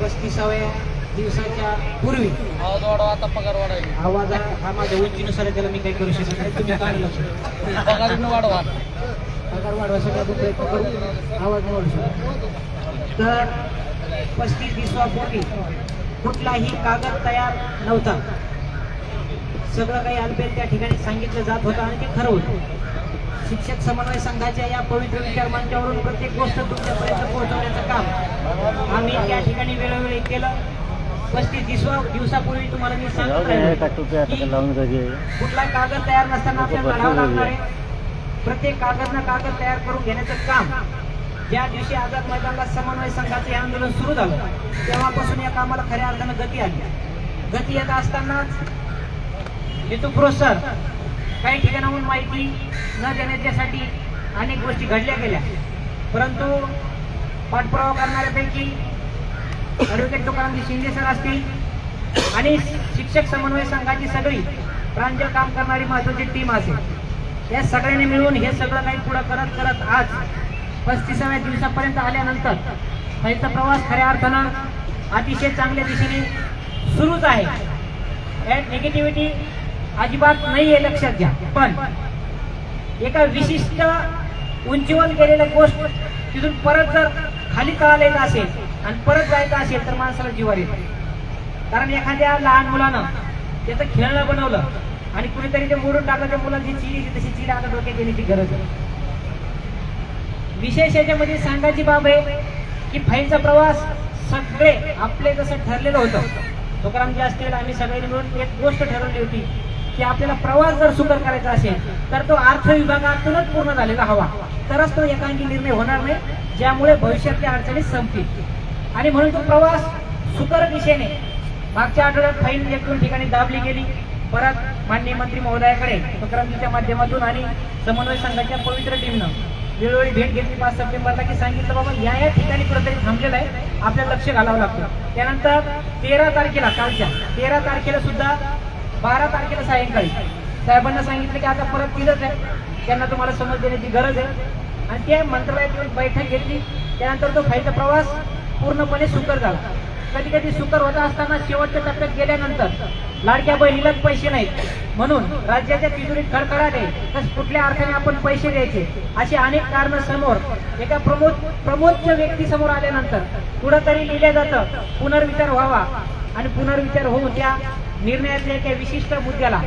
पस्तीसाव्या दिवसाच्या पूर्वी. आवाज वाढवा आता पगार वाढायला आवाज हा माझ्या उंचीनुसार त्याला मी काही करू शकत नाही. तुम्ही काय पगार वाढवा. पगार वाढवायसाठी आपण प्रयत्न करू. आवाज वाढू शकत. तर पस्तीस दिवसापूर्वी कुठलाही कागद तयार नव्हता. सगळं काही अल्पेल त्या ठिकाणी सांगितलं जात होतं आणि ते खरं होतं. शिक्षक समन्वय संघाच्या या पवित्र विचार मंचावरून प्रत्येक गोष्ट तुमच्यापर्यंत पोहोचवण्याचं काम आम्ही त्या ठिकाणी वेळोवेळी केलं. पस्तीस दिवसा दिवसापूर्वी तुम्हाला मी सांगत राहिलो कुठला कागद तयार नसताना आपल्याला लढावं लागणार आहे. प्रत्येक कागद ना कागद तयार करून घेण्याचं काम. ज्या दिवशी आझाद मैदानाला समन्वय संघाचे हे आंदोलन सुरू झालं तेव्हापासून या कामाला खऱ्या अर्थानं गती आली. गती येत असतानाच हेतू सर काही ठिकाणाहून माहिती न देण्याच्यासाठी अनेक गोष्टी घडल्या गेल्या. परंतु पाठपुरावा करणाऱ्यापैकी ॲडव्होकेट तुकारामजी शिंदे सर असतील आणि शिक्षक समन्वय संघाची सगळी प्रांजळ काम करणारी महत्वाची टीम असेल. या सगळ्यांनी मिळून हे सगळं काही पुढं करत करत आज पस्तीसाव्या दिवसापर्यंत आल्यानंतर खालचा प्रवास खऱ्या अर्थानं अतिशय चांगल्या दिशेने सुरूच आहे. यात निगेटिव्हिटी अजिबात नाही आहे लक्षात घ्या. पण एका विशिष्ट उंचीवर गेलेल्या गोष्ट तिथून परत जर खाली तळाला येत असेल आणि परत जायचं असेल तर माणसाला जीवार येत. कारण एखाद्या लहान मुलानं त्याचं खेळणं बनवलं आणि कुणीतरी ते मोडून टाकलं त्या मुलाची चिरी तशी चिरी आता डोक्यात येण्याची गरज आहे. विशेष याच्यामध्ये सांगायची बाब आहे की फाईलचा प्रवास सगळे आपले जसं ठरलेलं होतं. तुकारामजी असतील आम्ही सगळ्यांनी मिळून एक गोष्ट ठरवली होती. की आपल्याला प्रवास जर सुकर करायचा असेल तर तो अर्थ विभागातूनच पूर्ण झालेला हवा. तरच तो एकांकी निर्णय होणार नाही ज्यामुळे भविष्यातल्या अडचणी संपतील. आणि म्हणून तो प्रवास सुकर दिशेने मागच्या आठवड्यात फाईल एक दोन ठिकाणी दाबली गेली. परत माननीय मंत्री महोदयाकडे तुकारामजीच्या माध्यमातून आणि समन्वय संघाच्या पवित्र टीमनं वेळोवेळी भेट घेतली. पाच सप्टेंबरला की सांगितलं बाबा या या ठिकाणी कुठेतरी थांबलेलं आहे. आपल्याला लक्ष घालावं लागतं. त्यानंतर तेरा तारखेला कालच्या तेरा तारखेला सुद्धा बारा तारखेला सायंकाळी. साहेबांना सांगितलं की आता परत तिथंच आहे. त्यांना तुम्हाला समज देण्याची गरज आहे. आणि त्या मंत्रालयात येऊन बैठक घेतली. त्यानंतर तो फाईलचा प्रवास पूर्णपणे सुकर झाला. कधी कधी सुकर होत असताना शेवटच्या टप्प्यात गेल्यानंतर लाडक्या बहिणीलाच पैसे नाहीत. म्हणून राज्याच्या तिजोरीत खडखडाट आहे. तर कुठल्या अर्थाने आपण पैसे द्यायचे? अशी अनेक कारण समोर एका प्रमोद प्रमोदच्या व्यक्ती समोर आल्यानंतर कुठंतरी लिहिलं जातं पुनर्विचार व्हावा. आणि पुनर्विचार होऊन त्या निर्णयातल्या एका विशिष्ट मुद्द्याला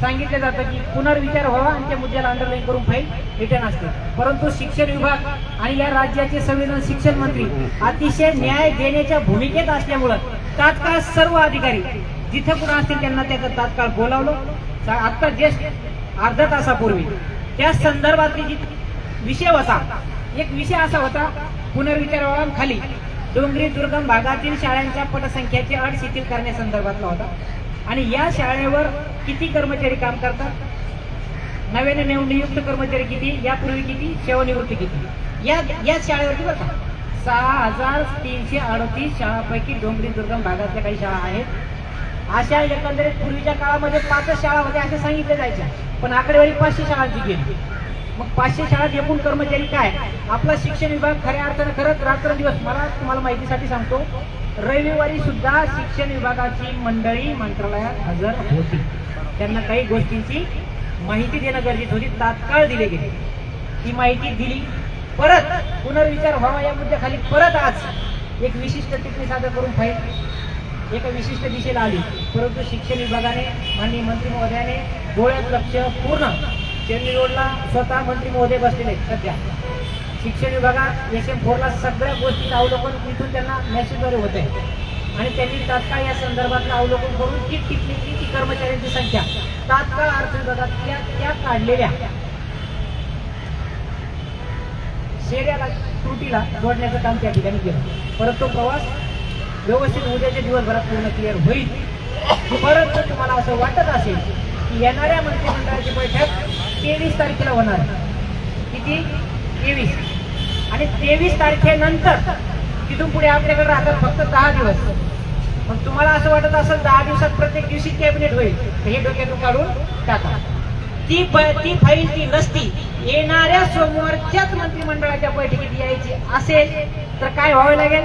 सांगितलं जातं की पुनर्विचार व्हावा आणि त्या मुद्द्याला अंडरलाईन करून फाईल रिटर्न असते. परंतु शिक्षण विभाग आणि या राज्याचे संविधान शिक्षण मंत्री अतिशय न्याय देण्याच्या भूमिकेत असल्यामुळं तात्काळ सर्व अधिकारी जिथं कुठं असतील त्यांना त्याचं तात्काळ बोलावलं. सा- आत्ता जस्ट अर्ध्या तासापूर्वी. त्या संदर्भातली जी विषय होता एक विषय असा होता पुनर्विचार खाली डोंगरी दुर्गम भागातील शाळांच्या पटसंख्येची अट शिथिल करण्यासंदर्भातला होता. आणि या शाळेवर किती कर्मचारी काम करतात? नव्याने नियुक्त कर्मचारी किती? यापूर्वी किती? सेवानिवृत्ती किती? या या शाळेवरती बघा सहा हजार तीनशे अडतीस शाळांपैकी डोंगरी दुर्गम भागातल्या काही शाळा आहेत. अशा एकंदरीत पूर्वीच्या काळामध्ये पाचच शाळा होत्या असे सांगितल्या जायच्या पण आकडेवारी पाचशे शाळांची गेली. मग पाचशे शाळात एकूण कर्मचारी काय? आपला शिक्षण विभाग खऱ्या अर्थानं खरंच रात्रंदिवस मला तुम्हाला माहितीसाठी सांगतो रविवारी सुद्धा शिक्षण विभागाची मंडळी मंत्रालयात हजर होती. त्यांना काही गोष्टींची माहिती देणं गरजेचं होती. तात्काळ दिली गेली. ती माहिती दिली. परत पुनर्विचार व्हावा या मुद्द्याखाली परत आज एक विशिष्ट टिप्पणी सादर करून फाईल एका विशिष्ट दिशेला आली. परंतु शिक्षण विभागाने माननीय मंत्री महोदयाने डोळ्यात लक्ष पूर्ण चेन्नई रोडला स्वतः मंत्री महोदय बसलेले आहेत सध्या. शिक्षण विभागात एस एम फोरला सगळ्या गोष्टीचं अवलोकन तिथून त्यांना मेसेजद्वारे होत आहे आणि त्यांनी तात्काळ या संदर्भातलं अवलोकन करून ती टिकली ती कर्मचाऱ्यांची संख्या तात्काळ अर्थ विभागातल्या त्या काढलेल्या शेऱ्याला त्रुटीला जोडण्याचं काम त्या ठिकाणी केलं. परत तो प्रवास व्यवस्थित उद्याच्या दिवसभरात पूर्ण क्लिअर होईल. परंतु जर तुम्हाला असं वाटत असेल की येणाऱ्या मंत्रिमंडळाची बैठक तेवीस तारखेला होणार किती? तेवीस. आणि तेवीस तारखेनंतर तिथून पुढे आपल्याकडे राहतात फक्त दहा दिवस. मग तुम्हाला असं वाटत असेल दहा दिवसात प्रत्येक दिवशी कॅबिनेट होईल तर हे डोक्यातून काढून टाका. ती ती फाईल ती नसती येणाऱ्या सोमवारच्याच मंत्रिमंडळाच्या बैठकीत यायची असेल तर काय व्हावं लागेल?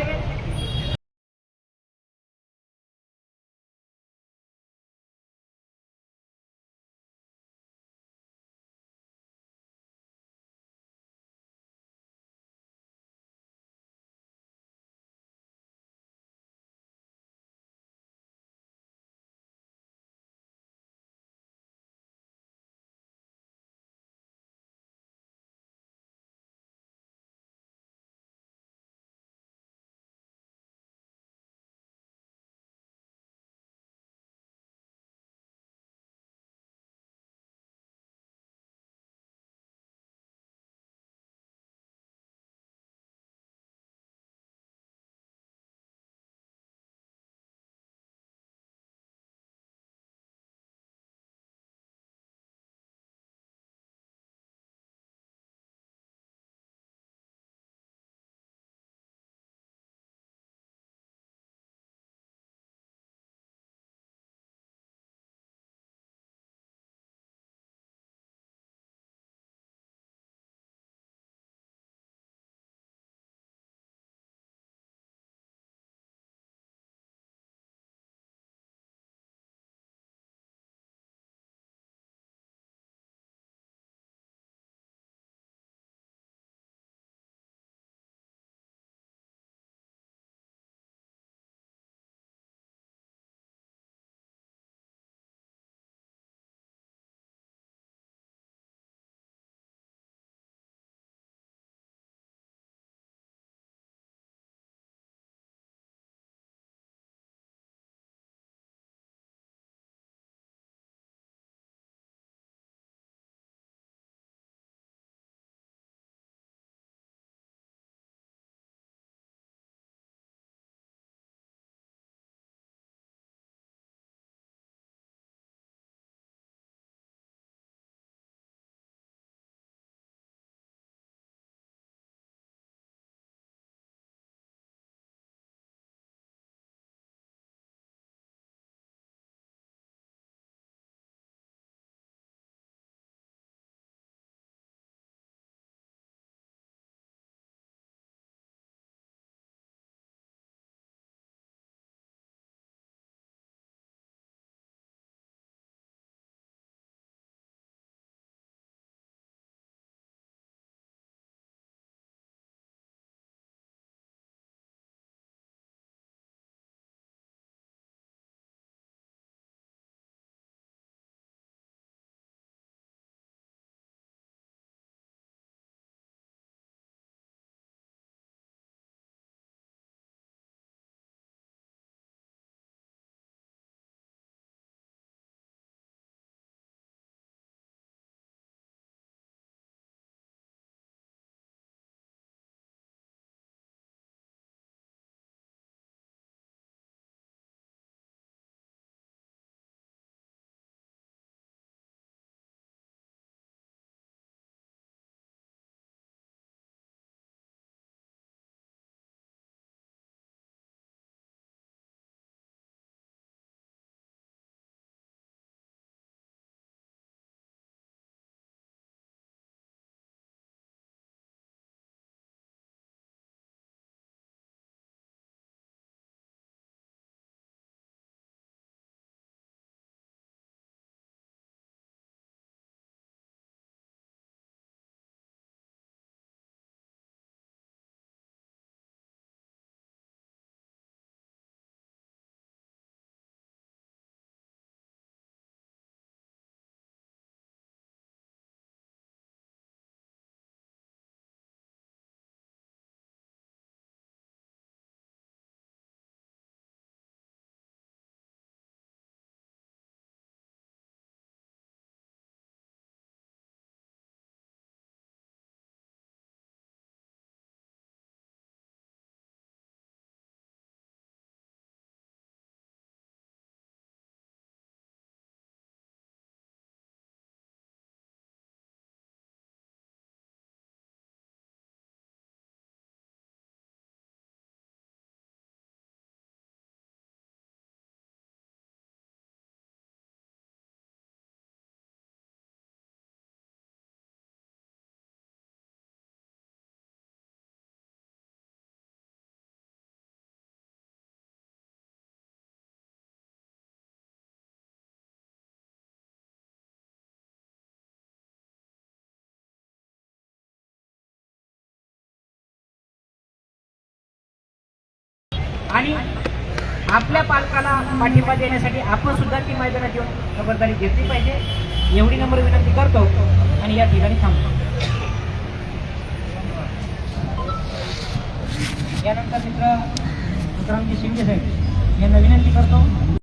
आणि आपल्या पालकाला पाठिंबा देण्यासाठी आपण सुद्धा ती मैदानात येऊन खबरदारी घेतली पाहिजे. एवढी नंबर विनंती करतो आणि या ठिकाणी थांबतो. यानंतर मित्र तुकारामजी शिंदे साहेब यांना विनंती करतो.